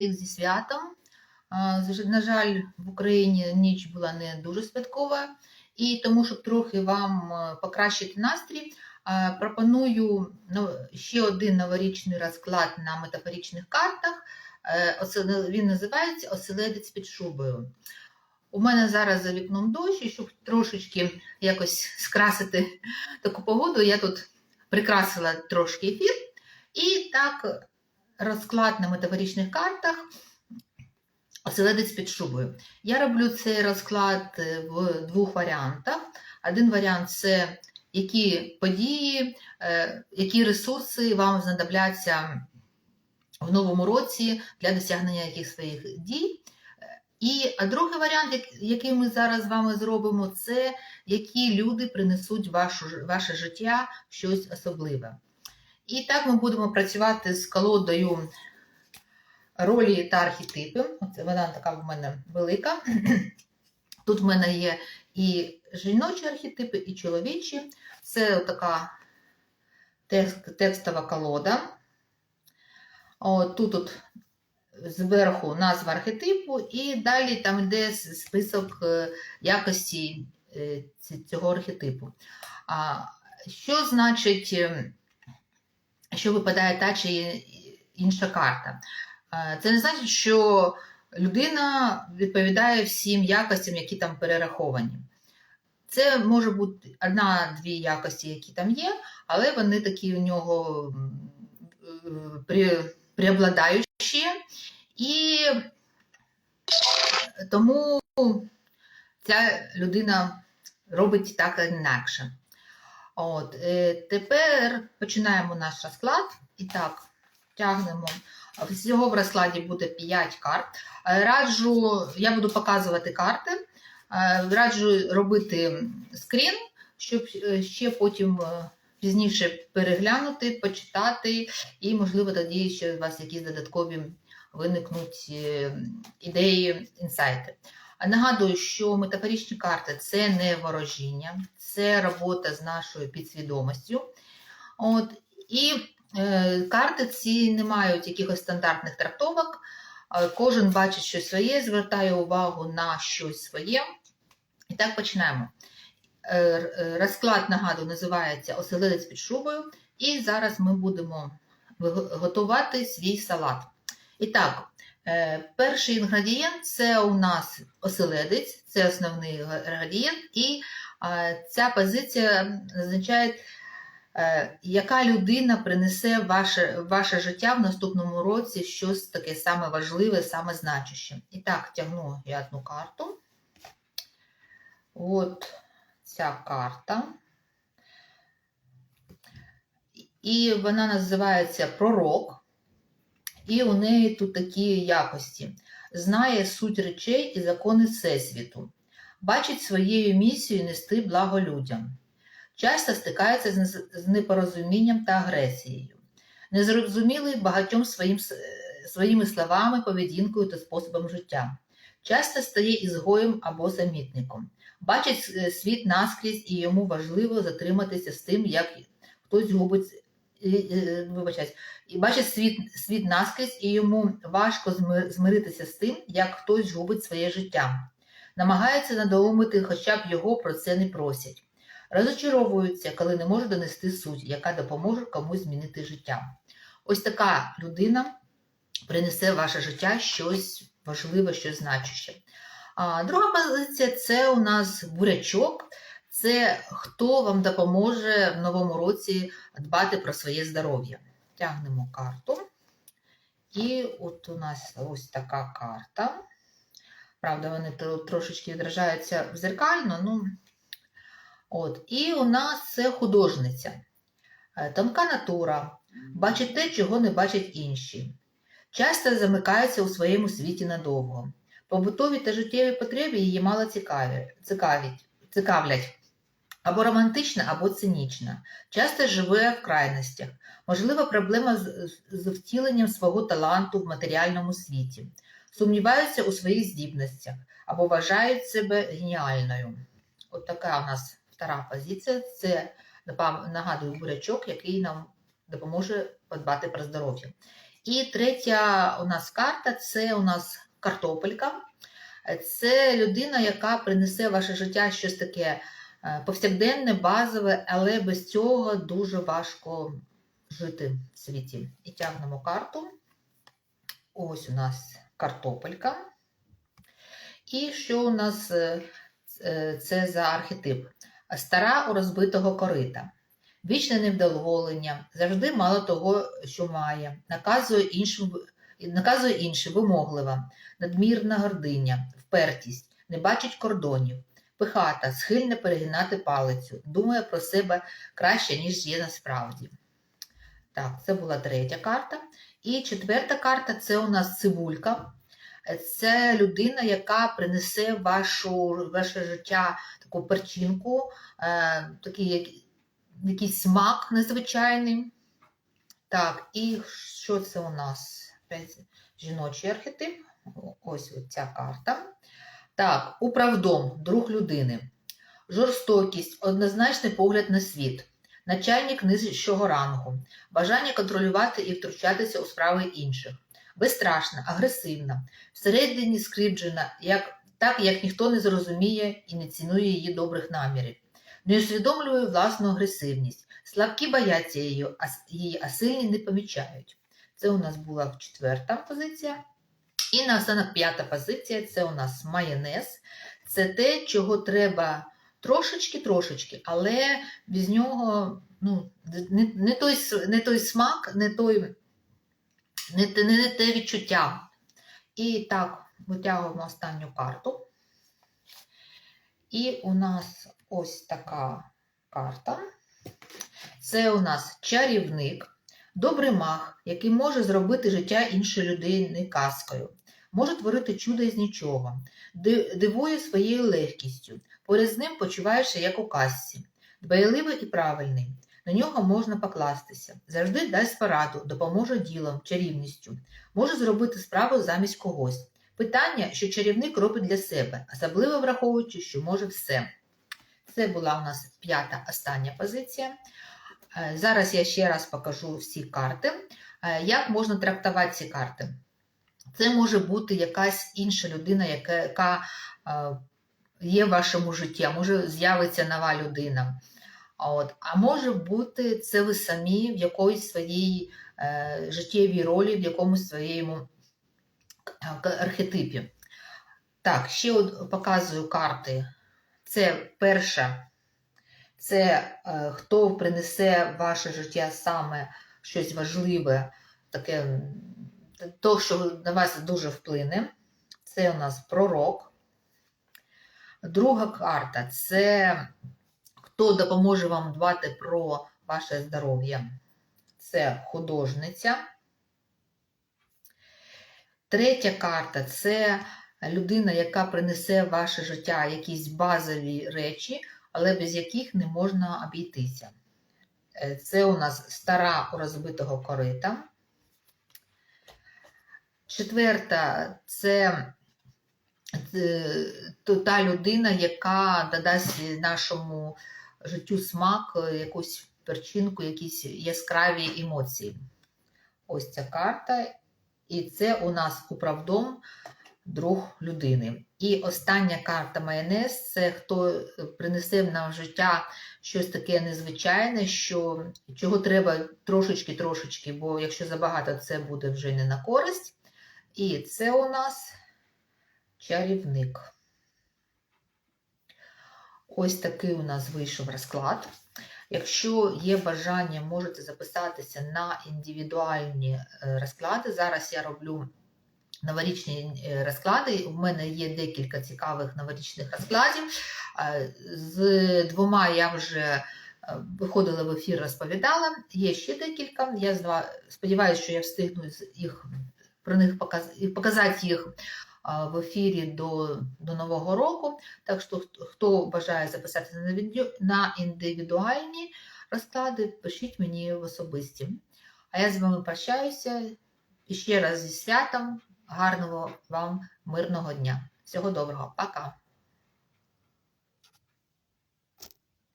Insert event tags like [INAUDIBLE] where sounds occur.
зі святом. На жаль, в Україні ніч була не дуже святкова, і тому, щоб трохи вам е, покращити настрій, пропоную ну, ще один новорічний розклад на метафоричних картах. Е, Він називається Оселедець під шубою. У мене зараз за вікном дощ, і щоб трошечки якось скрасити таку погоду, я тут прикрасила трошки ефір. І так, розклад на метафоричних картах оселедець під шубою. Я роблю цей розклад е, в двох варіантах. Один варіант це які події, е, які ресурси вам знадобляться в новому році для досягнення яких своїх дій. І а другий варіант, який ми зараз з вами зробимо, це які люди принесуть ваше життя щось особливе. І так ми будемо працювати з колодою ролі та архетипи. Оце вона така в мене велика. [CLEARS THROAT] Тут в мене є і жіночі архетипи, і чоловічі. Це така текстова колода. Тут, тут зверху назва архетипу, і далі там йде список е, якості е, цього архетипу. Що значить, е, що випадає та чи інша карта? Е, Це не значить, що людина відповідає всім якостям, які там перераховані. Це може бути одна-дві якості, які там є, але вони такі у нього е, при, преобладаючі. І тому ця людина робить так інакше. От, е, тепер починаємо наш розклад. І так, тягнемо. Всього в розкладі буде 5 карт. Е, Раджу, я буду показувати карти. Е, Раджу робити скрін, щоб ще потім пізніше переглянути, почитати, і, можливо, тоді ще у вас якісь додаткові виникнуть ідеї, інсайти. Нагадую, що метафоричні карти це не ворожіння, це робота з нашою підсвідомістю. От, і е, карти ці не мають якихось стандартних трактовок. Е, Кожен бачить щось своє, звертає увагу на щось своє. І так починаємо. Е, е, Розклад, нагадую, називається Оселедець під шубою. І зараз ми будемо готувати свій салат. І так, перший інгредієнт це у нас оселедець, це основний інгредієнт, і е, ця позиція означає, е, яка людина принесе ваше, ваше життя в наступному році щось таке саме важливе, саме значуще. І так, тягну я одну карту. От ця карта. І вона називається Пророк. І у неї тут такі якості: знає суть речей і закони Всесвіту, бачить своєю місією нести благо людям, часто стикається з непорозумінням та агресією, незрозумілий багатьом своїм, своїми словами, поведінкою та способом життя, часто стає ізгоєм або замітником, бачить е, світ наскрізь і йому важливо затриматися з тим, як хтось губить. Е, Вибачаюсь, і бачить світ, світ наскрізь, і йому важко змиритися з тим, як хтось губить своє життя. Намагається надоумити, хоча б його про це не просять. Розочаровуються, коли не може донести суть, яка допоможе комусь змінити життя. Ось така людина принесе в ваше життя щось важливе, щось значуще. А друга позиція це у нас бурячок. Це хто вам допоможе в новому році дбати про своє здоров'я. Тягнемо карту. І от у нас ось така карта. Правда, вони тро- трошечки відражаються зеркально. Ну, от. І у нас це художниця. Е, Тонка натура, бачить те, чого не бачать інші. Часто замикається у своєму світі надовго. Побутові та життєві потреби її мало цікаві, цікавлять. Або романтична, або цинічна. Часто живе в крайностях. Можлива проблема з, з втіленням свого таланту в матеріальному світі. Сумніваються у своїх здібностях або вважають себе геніальною. От така у нас втора позиція. Це нагадую бурячок, який нам допоможе подбати про здоров'я. І третя у нас карта це у нас картопелька. Це людина, яка принесе в ваше життя щось таке повсякденне, базове, але без цього дуже важко жити в світі. І тягнемо карту. Ось у нас картопелька. І що у нас е, е, це за архетип? Стара у розбитого корита. Вічне невдоволення, завжди мало того, що має, наказує іншим, наказує іншим вимоглива, надмірна гординя, впертість, не бачить кордонів, пихата, схильна перегинати палицю, думає про себе краще, ніж є насправді. Так, це була третя карта. І четверта карта це у нас цибулька. Це людина, яка принесе вашу, ваше життя таку перчинку, е, такий як- якийсь смак незвичайний. Так, і що це у нас? Жіночий архетип. Ось ця карта. Так, управдом, друг людини. Жорстокість, однозначний погляд на світ. Начальник нижчого рангу, бажання контролювати і втручатися у справи інших, безстрашна, агресивна, всередині скривджена, як, так як ніхто не зрозуміє і не цінує її добрих намірів, не усвідомлює власну агресивність, слабкі бояться її, а сильні не помічають. Це у нас була четверта позиція. І наостанок п'ята позиція це у нас майонез. Це те, чого треба трошечки-трошечки, але без нього ну, не, не, той, не той смак, не, той, не, не, не те відчуття. І так, витягуємо останню карту. І у нас ось така карта. Це у нас чарівник, добрий маг, який може зробити життя іншої людини казкою, може творити чудо із нічого, ди- дивує своєю легкістю. Поряд з ним почуваєшся як у казці, дбайливий і правильний. На нього можна покластися, завжди дасть пораду, допоможе ділом, чарівністю, може зробити справу замість когось. Питання, що чарівник робить для себе, особливо враховуючи, що може все. Це була у нас п'ята остання позиція. Е, Зараз я ще раз покажу всі карти. Е, Як можна трактувати ці карти? Це може бути якась інша людина, яка, яка е, є в вашому житті, а може з'явиться нова людина. От. А може бути це ви самі в якоїсь своїй е, життєвій ролі, в якомусь своєму е, архетипі. Так, ще от показую карти. Це перша, це е, хто принесе в ваше життя саме щось важливе, таке, то, що на вас дуже вплине. Це у нас пророк. Друга карта це хто допоможе вам дбати про ваше здоров'я. Це художниця. Третя карта це людина, яка принесе в ваше життя якісь базові речі, але без яких не можна обійтися. Е, Це у нас стара у розбитого корита. Четверта це е, та людина, яка додасть нашому життю смак, якусь перчинку, якісь яскраві емоції. Ось ця карта. І це у нас управдом друг людини. І остання карта майонез це хто принесе нам в життя щось таке незвичайне, що, чого треба трошечки-трошечки, бо якщо забагато, це буде вже не на користь. І це у нас чарівник. Ось такий у нас вийшов розклад. Якщо є бажання, можете записатися на індивідуальні е, розклади. Зараз я роблю новорічні е, розклади. У мене є декілька цікавих новорічних розкладів. Е, З двома я вже виходила в ефір, розповідала. Є ще декілька. Я сподіваюся, що я встигну їх про них показ... показати їх в ефірі до, до Нового року. Так що, хто- бажає записатися на індивідуальні розклади, пишіть мені в особисті. А я з вами прощаюся і ще раз зі святом. Гарного вам мирного дня. Всього доброго, пока!